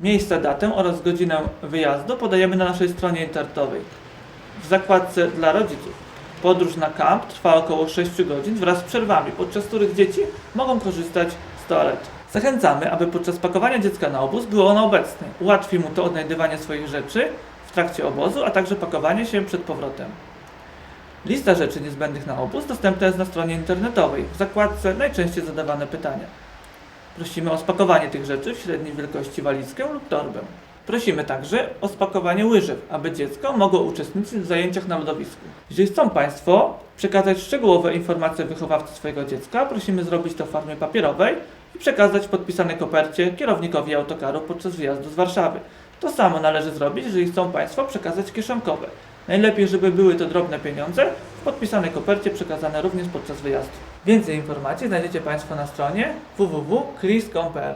Miejsce, datę oraz godzinę wyjazdu podajemy na naszej stronie internetowej. W zakładce dla rodziców. Podróż na kamp trwa około 6 godzin wraz z przerwami, podczas których dzieci mogą korzystać z toalety. Zachęcamy, aby podczas pakowania dziecka na obóz było ono obecne. Ułatwi mu to odnajdywanie swoich rzeczy w trakcie obozu, a także pakowanie się przed powrotem. Lista rzeczy niezbędnych na obóz dostępna jest na stronie internetowej w zakładce najczęściej zadawane pytania. Prosimy o spakowanie tych rzeczy w średniej wielkości walizkę lub torbę. Prosimy także o spakowanie łyżew, aby dziecko mogło uczestniczyć w zajęciach na lodowisku. Jeżeli chcą Państwo przekazać szczegółowe informacje wychowawcy swojego dziecka, prosimy zrobić to w formie papierowej i przekazać w podpisanej kopercie kierownikowi autokaru podczas wyjazdu z Warszawy. To samo należy zrobić, jeżeli chcą Państwo przekazać kieszonkowe. Najlepiej, żeby były to drobne pieniądze, w podpisanej kopercie przekazane również podczas wyjazdu. Więcej informacji znajdziecie Państwo na stronie www.chris.pl